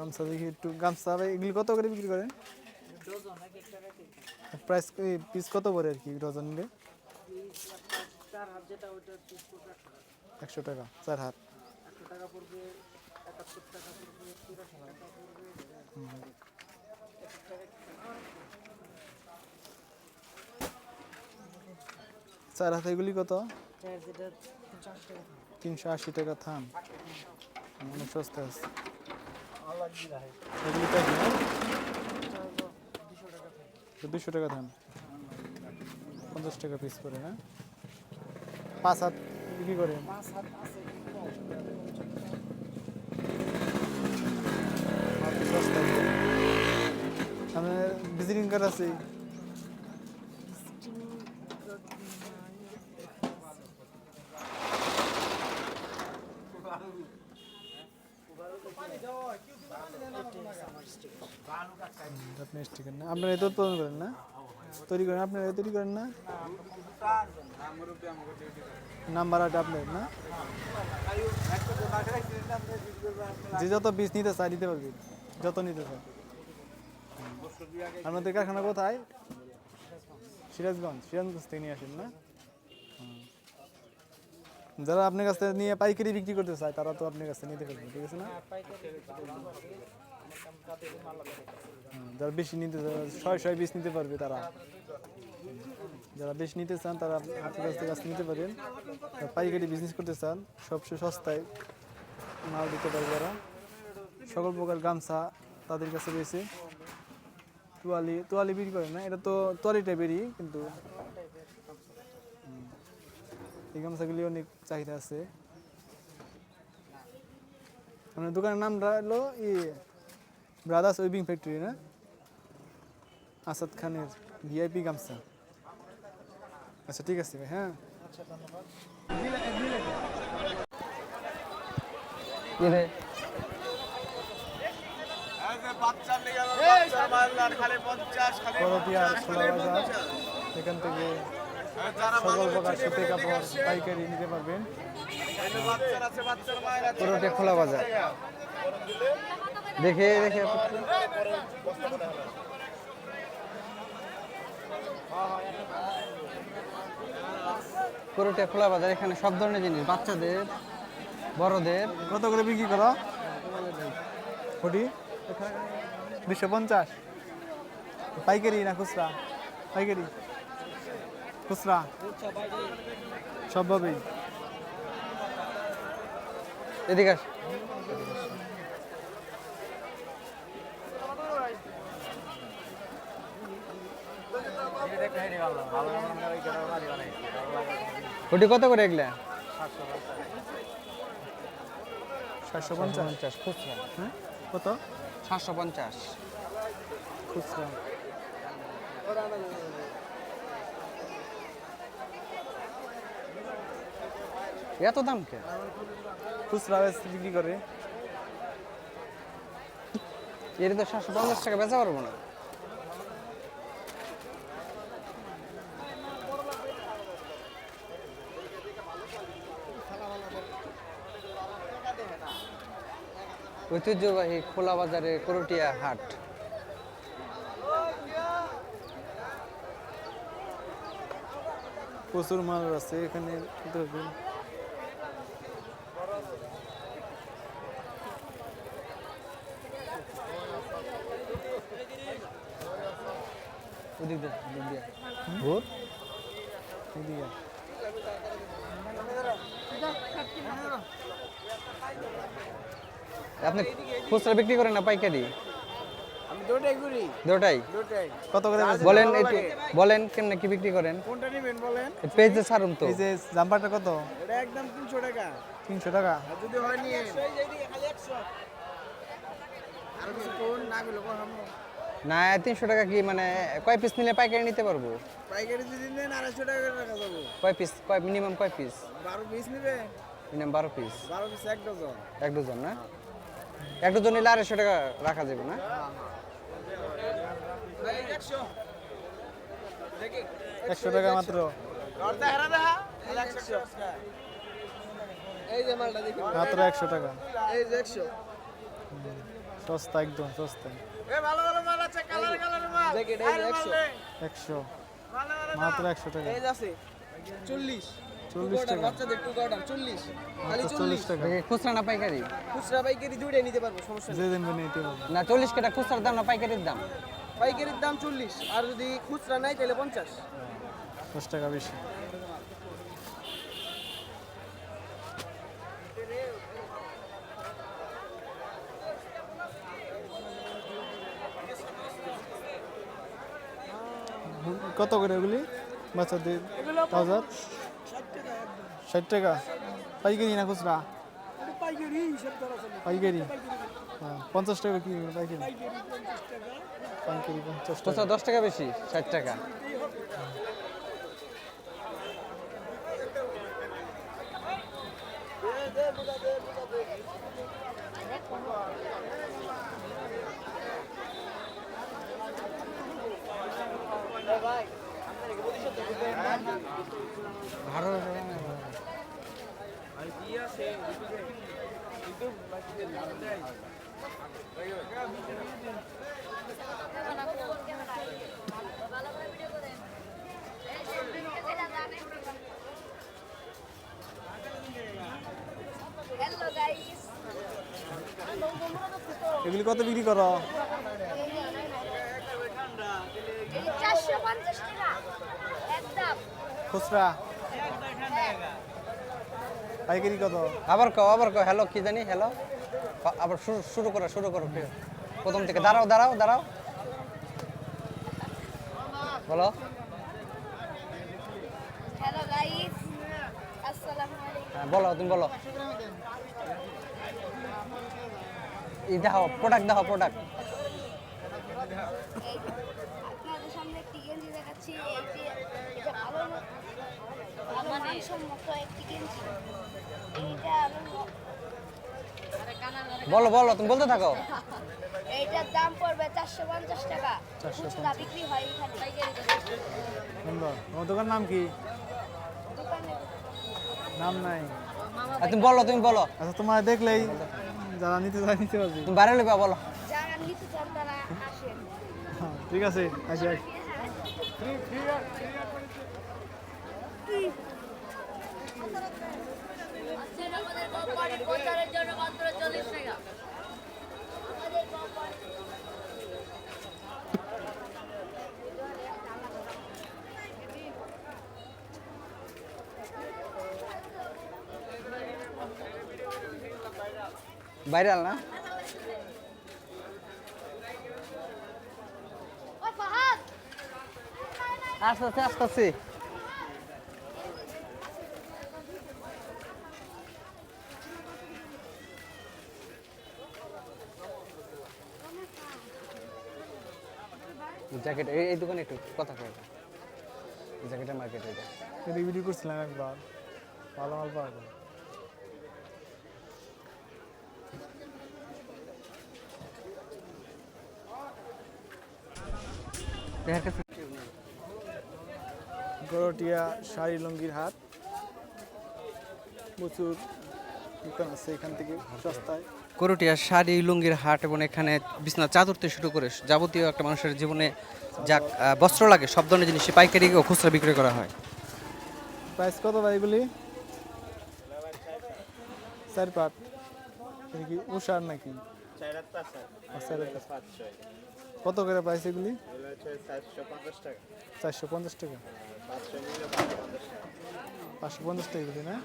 গামছা দেখি একটু। গামছা ভাই, এগুলি কত করে বিক্রি করেন? প্রাইস পিস কত পড়ে আর কি ডজন নিলে? একশো টাকা, চার হাত। চার হাত এগুলি কত? তিনশো আশি টাকা থান। অনেক সস্তা আছে। দুশো টাকা থান পঞ্চাশ টাকা পিস করে না পাঁচ হাত বিক্রি করে। আমি ভিজিটিং কার্ড আছে। আপনি স্টিকার না আপনারা এটা উৎপাদন করেন না তৈরি করেন আপনারা তৈরি করেন না নাম্বার আট আপনার না যে যত বীজ নিতে চাই দিতে পারবি যত নিতে চাই আপনাদের কারখানা কোথায় সিরাজগঞ্জ সিরাজগঞ্জ থেকে নিয়ে আসেন না যারা আপনার কাছ থেকে নিয়ে পাইকারি বিক্রি করতে চায় তারা তো আপনার কাছ থেকে নিতে পারবে ঠিক আছে না যারা বেশি নিতে ছয় ছয় নিতে পারবে তারা। যারা বেশি নিতে চান, তারা কাছ থেকে নিতে পারেন। পাইকারি বিজনেস করতে চান, সবচেয়ে সস্তায় মাল দিতে পারবে তারা। সকল প্রকার গামছা তাদের কাছে রয়েছে। তোয়ালি তোয়ালি বিক্রি করে না, এটা তো তোয়ালি টাইপেরই কিন্তু। এই গামছাগুলি অনেক চাহিদা আছে। আপনার দোকানের নামটা হলো ই ব্রাদার্স উইভিং ফ্যাক্টরি না? আসাদ খানের ভিআইপি গামছা। আচ্ছা ঠিক আছে ভাই হ্যাঁ। বাজার এখান থেকে সকল প্রকার সুতি কাপড় পাইকারি নিতে পারবেন। পুরোটা খোলা বাজার দেখে দেখে। পুরোটা খোলা বাজার এখানে সব ধরনের জিনিস বাচ্চাদের বড়দের। কত করে বিক্রি করো? ফটি দুশো পঞ্চাশ। পাইকারি না খুচরা? পাইকারি। খুচরা? সবভাবেই এদিকে আস। ওটি কত করে এগুলা? সাতশো পঞ্চাশ। খুচরা। হ্যাঁ? কত? সাতশো পঞ্চাশ। খুচরা। এত দাম কে? খুচরা বিক্রি করে। এর তো সাতশো পঞ্চাশ টাকা বেচা পারব না। ঐতিহ্যবাহী খোলা বাজারে করটিয়া হাট। প্রচুর মাল আছে এখানে ওদিক আপনি খুচরা বিক্রি করেন না পাইকারি? আমি দুটাই করি। দুটাই? দুটাই। কত করে বলেন একটু বলেন কেমনে কি বিক্রি করেন? কোনটা নেবেন বলেন? পেজে ছাড়ুন তো। এই যে জাম্পারটা কত? এটা একদম তিনশো টাকা। তিনশো টাকা। যদি হয় নিয়ে। আর কিছু কোন না গুলো কোন না তিনশো টাকা কি মানে কয় পিস নিলে পাইকারি নিতে পারব? পাইকারি যদি নেন আড়াইশো টাকা করে রাখা যাব। কয় পিস কয় মিনিমাম কয় পিস বারো পিস নেবে। মিনিমাম বারো পিস বারো পিস এক ডজন। এক ডজন না? এক ডজন নিলে আড়াইশো টাকা রাখা যাবে না? একশো একশো টাকা মাত্র। এই যে মালটা দেখি। মাত্র একশো টাকা। এই যে একশো। সস্তা একদম সস্তা। জ্যাকেট এই যে একশো। একশো। মাত্র একশো টাকা। এই যে আছে চল্লিশ। চল্লিশ টাকা। বাচ্চাদের টু কাটার চল্লিশ। খালি চল্লিশ। চল্লিশ টাকা। খুচরা না পাইকারি। খুচরা পাইকারি দুইটাই নিতে পারব সমস্যা নেই। যে দিন নিতে পারব। না চল্লিশ কেটা খুচরার দাম না পাইকারির দাম? পাইকারির দাম চল্লিশ আর যদি খুচরা নাই তাহলে পঞ্চাশ। দশ টাকা বেশি। কত করে এগুলি বাচ্চাদের ষাট টাকা। পাইকারি না খুচরা? পাইকারি। হ্যাঁ পঞ্চাশ টাকা কি পাইকারি। পাইকারি পঞ্চাশ টাকা। দশ টাকা বেশি, ষাট টাকা। ভালো এগুলি কত বিক্রি করো? খুচরা? পাইকারি কত? আবার কও আবার কও হ্যালো কি জানি হ্যালো আবার শুরু শুরু করো শুরু করো প্রথম থেকে দাঁড়াও দাঁড়াও দাঁড়াও। বলো। হ্যালো গাইস আসসালামু আলাইকুম। হ্যাঁ, বলো তুমি বলো। এই দেখাও প্রোডাক্ট দেখাও প্রোডাক্ট আপনাদের সামনে একটি গেঞ্জি দেখাচ্ছি এইটি এটা ভালো ম- ভালো মানসম্মত একটি গেঞ্জি। এইটা হলো- বলো বলো তুমি বলতে থাকো। এইটার দাম পড়বে চারশো পঞ্চাশ টাকা। খুচরা বিক্রি হয় এখানে। তোমার দোকান নাম কি? দোকানে নাম নাই। তুমি বলো তুমি বলো। আচ্ছা তোমার দেখলেই যারা নিতে চায় নিতে পারবি। তুমি বাইরে লেবা বলো। যারা নিতে চান তারা আসেন। হ্যাঁ, ঠিক আছে আসি আসি আমাদের কোম্পানি প্রচারের জন্য মাত্র চল্লিশ টাকা। আমাদের কোম্পানি ভাইরাল না? ওই ফাহাদ। জ্যাকেট এই দোকানে একটু কথা কয় জ্যাকেটের মার্কেট এটা। ভিডিও করছিলাম একবার। ভালো মাল পাওয়া যায়। গরটিয়া শাড়ি লুঙ্গির হাট। প্রচুর দোকান আছে এখান থেকে সস্তায়। করটিয়া শাড়ি, লুঙ্গির হাট এবং এখানে বিছনা চাদর থেকে শুরু করে যাবতীয় একটা মানুষের জীবনে যা বস্ত্র লাগে, সব ধরনের জিনিস পাইকারি ও খুচরা বিক্রি করা হয়। প্রাইস কত ভাই এগুলি? চার পাট এটা কি উষার নাকি। কত করে প্রাইস এগুলি? চারশো পঞ্চাশ টাকা। পাঁচশো পঞ্চাশ টাকা এগুলি না?